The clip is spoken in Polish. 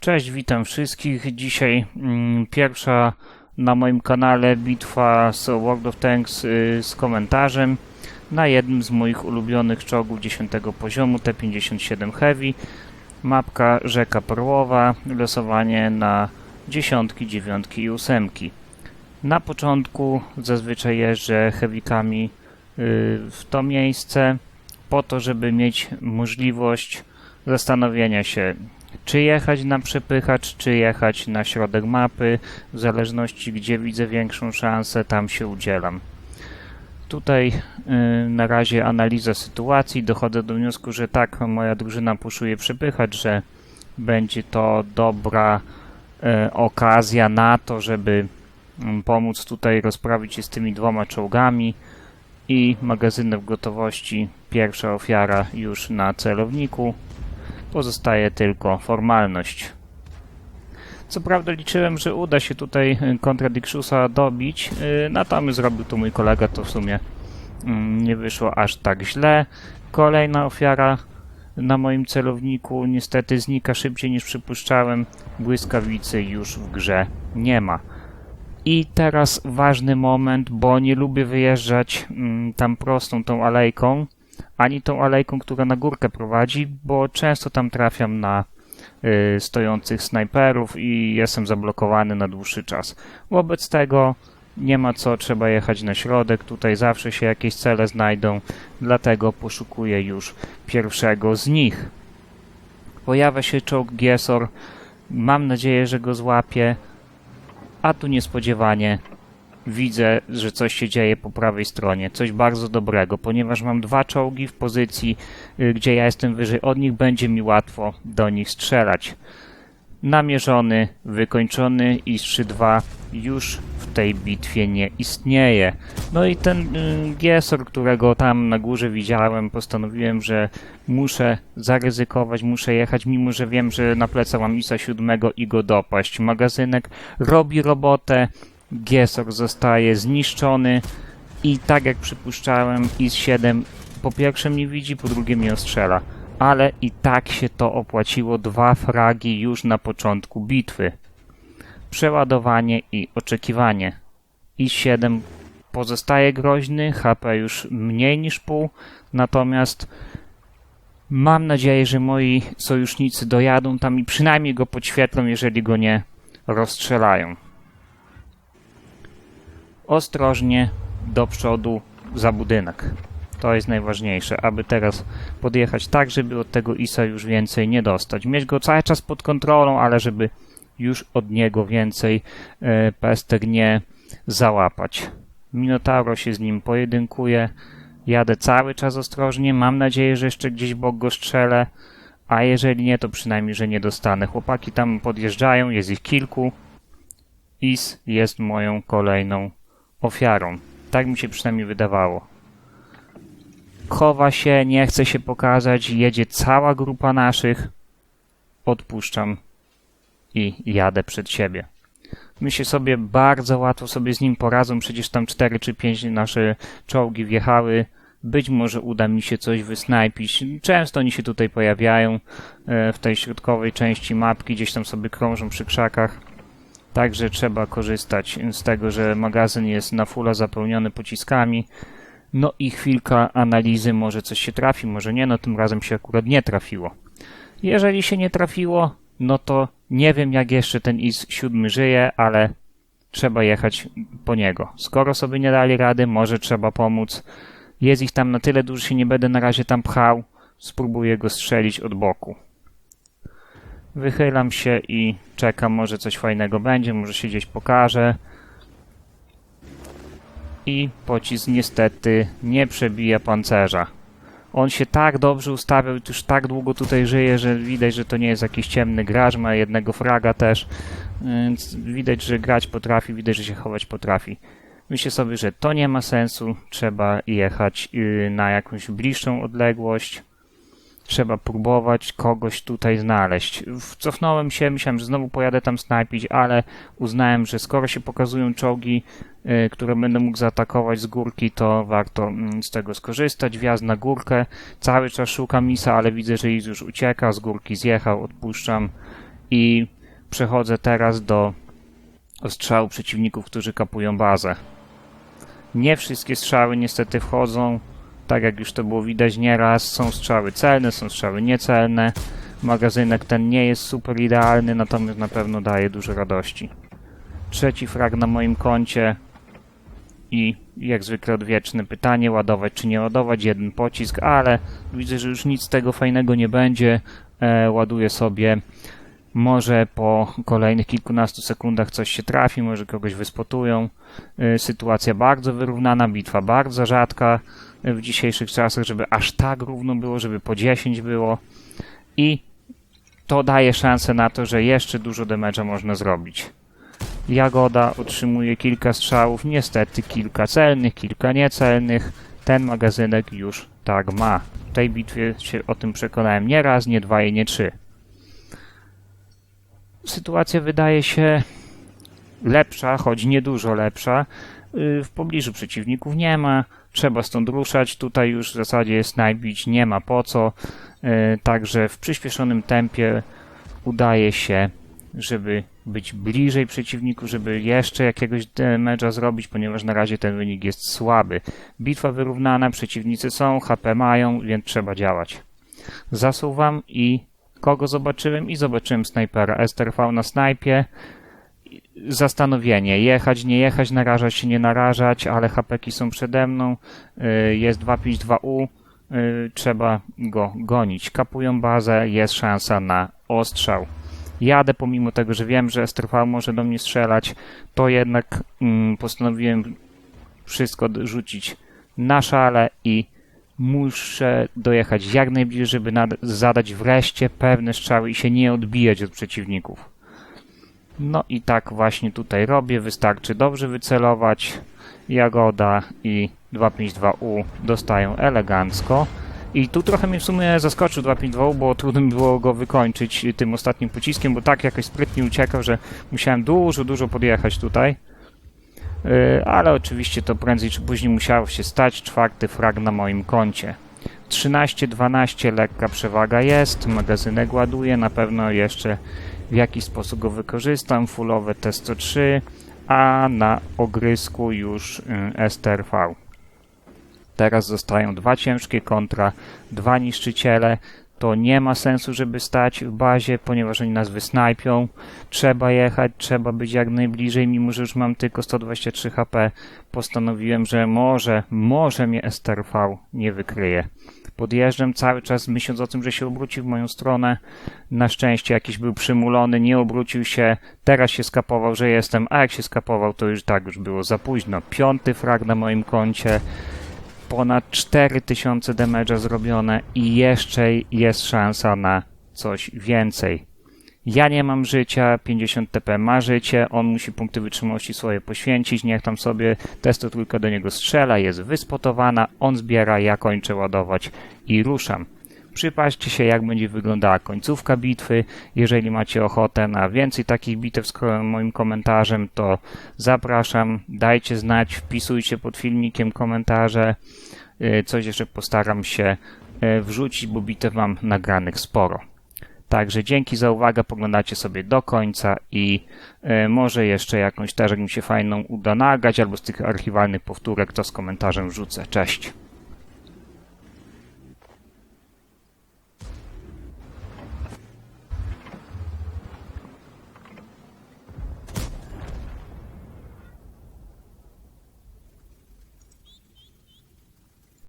Cześć, witam wszystkich. Dzisiaj mm, pierwsza na moim kanale bitwa z World of Tanks y, z komentarzem na jednym z moich ulubionych czołgów 10 poziomu T-57 Heavy. Mapka Rzeka Perłowa, losowanie na dziesiątki, dziewiątki i ósemki. Na początku zazwyczaj jeżdżę heavykami y, w to miejsce po to, żeby mieć możliwość zastanowienia się, czy jechać na przepychacz, czy jechać na środek mapy. W zależności gdzie widzę większą szansę, tam się udzielam. Tutaj y, na razie analiza sytuacji. Dochodzę do wniosku, że tak, moja drużyna puszuje przepychacz, że będzie to dobra y, okazja na to, żeby mm, pomóc tutaj rozprawić się z tymi dwoma czołgami i magazyny w gotowości. Pierwsza ofiara już na celowniku. Pozostaje tylko formalność. Co prawda liczyłem, że uda się tutaj y, kontra Dixusa dobić, y, natomiast zrobił to mój kolega, to w sumie mm, nie wyszło aż tak źle. Kolejna ofiara na moim celowniku niestety znika szybciej niż przypuszczałem. Błyskawicy już w grze nie ma. I teraz ważny moment, bo nie lubię wyjeżdżać mm, tam prostą tą alejką, ani tą alejką, która na górkę prowadzi, bo często tam trafiam na y, stojących snajperów i jestem zablokowany na dłuższy czas. Wobec tego nie ma co, trzeba jechać na środek, tutaj zawsze się jakieś cele znajdą, dlatego poszukuję już pierwszego z nich. Pojawia się czołg Giesor, mam nadzieję, że go złapię, a tu niespodziewanie widzę, że coś się dzieje po prawej stronie, coś bardzo dobrego, ponieważ mam dwa czołgi w pozycji, y, gdzie ja jestem wyżej od nich, będzie mi łatwo do nich strzelać. Namierzony, wykończony i 3-2 już w tej bitwie nie istnieje. No i ten y, Giesor, którego tam na górze widziałem, postanowiłem, że muszę zaryzykować, muszę jechać, mimo że wiem, że na plecach mam ISA 7 i go dopaść. Magazynek robi robotę, Giesor zostaje zniszczony i tak jak przypuszczałem, IS-7 po pierwsze mnie widzi, po drugie mnie ostrzela. Ale i tak się to opłaciło, dwa fragi już na początku bitwy. Przeładowanie i oczekiwanie. IS-7 pozostaje groźny, HP już mniej niż pół, natomiast mam nadzieję, że moi sojusznicy dojadą tam i przynajmniej go podświetlą, jeżeli go nie rozstrzelają ostrożnie do przodu za budynek. To jest najważniejsze, aby teraz podjechać tak, żeby od tego ISA już więcej nie dostać. Mieć go cały czas pod kontrolą, ale żeby już od niego więcej e, pestek nie załapać. Minotauro się z nim pojedynkuje. Jadę cały czas ostrożnie. Mam nadzieję, że jeszcze gdzieś bok go strzelę. A jeżeli nie, to przynajmniej, że nie dostanę. Chłopaki tam podjeżdżają, jest ich kilku. Is jest moją kolejną ofiarą. Tak mi się przynajmniej wydawało. Chowa się, nie chce się pokazać, jedzie cała grupa naszych. Odpuszczam i jadę przed siebie. Myślę sobie, bardzo łatwo sobie z nim poradzą, przecież tam 4 czy 5 nasze czołgi wjechały. Być może uda mi się coś wysnajpić. Często oni się tutaj pojawiają e, w tej środkowej części mapki, gdzieś tam sobie krążą przy krzakach. Także trzeba korzystać z tego, że magazyn jest na fulla zapełniony pociskami. No i chwilka analizy, może coś się trafi, może nie, no tym razem się akurat nie trafiło. Jeżeli się nie trafiło, no to nie wiem jak jeszcze ten IS-7 żyje, ale trzeba jechać po niego. Skoro sobie nie dali rady, może trzeba pomóc. Jest ich tam na tyle dużo, się nie będę na razie tam pchał. Spróbuję go strzelić od boku. Wychylam się i czekam, może coś fajnego będzie, może się gdzieś pokaże. I pocisk niestety nie przebija pancerza. On się tak dobrze ustawiał i już tak długo tutaj żyje, że widać, że to nie jest jakiś ciemny gracz, ma jednego fraga też. Więc widać, że grać potrafi, widać, że się chować potrafi. Myślę sobie, że to nie ma sensu, trzeba jechać y, na jakąś bliższą odległość trzeba próbować kogoś tutaj znaleźć. Cofnąłem się, myślałem, że znowu pojadę tam snajpić, ale uznałem, że skoro się pokazują czołgi, y, które będę mógł zaatakować z górki, to warto mm, z tego skorzystać. Wjazd na górkę, cały czas szukam misa, ale widzę, że Iz już ucieka, z górki zjechał, odpuszczam I przechodzę teraz do ostrzału przeciwników, którzy kapują bazę. Nie wszystkie strzały niestety wchodzą, tak jak już to było widać nieraz. Są strzały celne, są strzały niecelne. Magazynek ten nie jest super idealny, natomiast na pewno daje dużo radości. Trzeci frag na moim koncie i jak zwykle odwieczne pytanie, ładować czy nie ładować, jeden pocisk, ale widzę, że już nic z tego fajnego nie będzie. E, ładuję sobie, może po kolejnych kilkunastu sekundach coś się trafi, może kogoś wyspotują. E, sytuacja bardzo wyrównana, bitwa bardzo rzadka w dzisiejszych czasach, żeby aż tak równo było, żeby po 10 było i to daje szansę na to, że jeszcze dużo damage'a można zrobić. Jagoda otrzymuje kilka strzałów, niestety kilka celnych, kilka niecelnych. Ten magazynek już tak ma. W tej bitwie się o tym przekonałem nie raz, nie dwa i nie trzy. Sytuacja wydaje się lepsza, choć niedużo lepsza. Y, W pobliżu przeciwników nie ma, trzeba stąd ruszać. Tutaj już w zasadzie jest najbić, nie ma po co. Y, Także w przyspieszonym tempie udaje się, żeby być bliżej przeciwniku, żeby jeszcze jakiegoś damage'a zrobić, ponieważ na razie ten wynik jest słaby. Bitwa wyrównana, przeciwnicy są, HP mają, więc trzeba działać. Zasuwam i kogo zobaczyłem? I zobaczyłem snajpera. STRV na snajpie. Zastanowienie, jechać, nie jechać, narażać się, nie narażać, ale HPki są przede mną. Y, Jest 252U, y, trzeba go gonić. Kapują bazę, jest szansa na ostrzał jadę, pomimo tego, że wiem, że STRV może do mnie strzelać, to jednak mm, postanowiłem wszystko rzucić na szale i muszę dojechać jak najbliżej, żeby zadać wreszcie pewne strzały i się nie odbijać od przeciwników. No i tak właśnie tutaj robię, wystarczy dobrze wycelować. Jagoda i 252U dostają elegancko. I tu trochę mnie w sumie zaskoczył 252, bo trudno mi było go wykończyć tym ostatnim pociskiem, bo tak jakoś sprytnie uciekał, że musiałem dużo, dużo podjechać tutaj. Yy, ale oczywiście to prędzej czy później musiało się stać. Czwarty frag na moim koncie. 13-12 lekka przewaga jest, magazynek ładuje, na pewno jeszcze w jakiś sposób go wykorzystam. Fullowe T103, a na ogrysku już yy, STRV. Teraz zostają dwa ciężkie kontra, dwa niszczyciele. To nie ma sensu, żeby stać w bazie, ponieważ oni nas wysnajpią. Trzeba jechać, trzeba być jak najbliżej, mimo że już mam tylko 123 HP. Postanowiłem, że może, może mnie STRV nie wykryje. Podjeżdżam cały czas myśląc o tym, że się obróci w moją stronę. Na szczęście jakiś był przymulony, nie obrócił się. Teraz się skapował, że jestem, a jak się skapował, to już tak już było za późno. Piąty frag na moim koncie ponad 4000 damage'a zrobione i jeszcze jest szansa na coś więcej. Ja nie mam życia, 50 TP ma życie, on musi punkty wytrzymałości swoje poświęcić, niech tam sobie testo tylko do niego strzela, jest wyspotowana, on zbiera, ja kończę ładować i ruszam. Przypatrzcie się, jak będzie wyglądała końcówka bitwy. Jeżeli macie ochotę na więcej takich bitew z moim komentarzem, to zapraszam. Dajcie znać, wpisujcie pod filmikiem komentarze. Y, Coś jeszcze postaram się y, wrzucić, bo bitew mam nagranych sporo. Także dzięki za uwagę, poglądacie sobie do końca i y, może jeszcze jakąś też, mi się fajną uda nagrać, albo z tych archiwalnych powtórek, to z komentarzem wrzucę. Cześć!